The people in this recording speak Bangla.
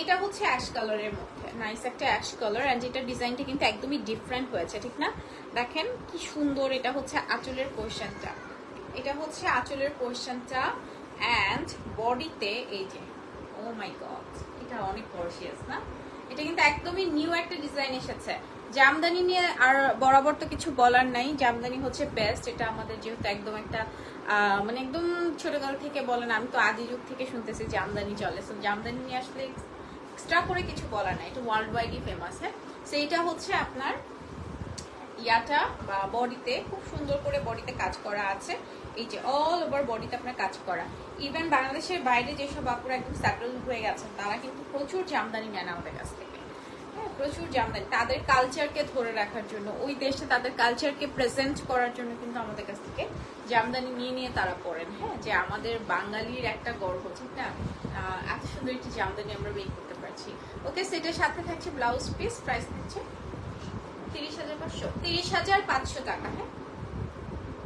এটা হচ্ছে অ্যাশ কালারের মধ্যে। নাইস একটা অ্যাশ কালার অ্যান্ড এটা ডিজাইনটা কিন্তু একদমই ডিফারেন্ট হয়েছে, ঠিক না? দেখেন কি সুন্দর এটা হচ্ছে আঁচলের পোর্শনটা এটা হচ্ছে আঁচলের পোর্শনটা অ্যান্ড বডিতে এই যে ও মাই গড এটা অনেক গর্জিয়াস না? এটা কিন্তু একদমই নিউ একটা ডিজাইন এসেছে। জামদানি নিয়ে আর বরাবর তো কিছু বলার নাই। জামদানি হচ্ছে বেস্ট এটা আমাদের যেহেতু একদম একটা মানে একদম ছোটকাল থেকে বলেন, আমি তো আদি যুগ থেকে শুনতেছি জামদানি চলে। সো জামদানি নিয়ে আসলে এক্সট্রা করে কিছু বলা নাই, এটা ওয়ার্ল্ড ওয়াইডই ফেমাস হ্যাঁ সেইটা হচ্ছে আপনার ইয়াটা বা বডিতে খুব সুন্দর করে বডিতে কাজ করা আছে। এই যে অল ওভার বডিতে আপনার কাজ করা। ইভেন বাংলাদেশের বাইরে যেসব আপুরা একদম সেটেল হয়ে গেছেন, তারা কিন্তু প্রচুর জামদানি নেন আমাদের কাছ থেকে। হ্যাঁ প্রচুর জামদানি। তাদের কালচারকে ধরে রাখার জন্য, ওই দেশে তাদের কালচারকে প্রেজেন্ট করার জন্য কিন্তু আমাদের কাছ থেকে জামদানি নিয়ে নিয়ে তারা পড়েন হ্যাঁ যে আমাদের বাঙালির একটা গর্ব, ঠিক না? এত সুন্দর একটি জামদানি আমরা বের করতে পারছি ওকে, সেটার সাথে থাকছে ব্লাউজ পিস প্রাইস দিচ্ছে তিরিশ হাজার পাঁচশো। তিরিশ হাজার পাঁচশো টাকা হ্যাঁ?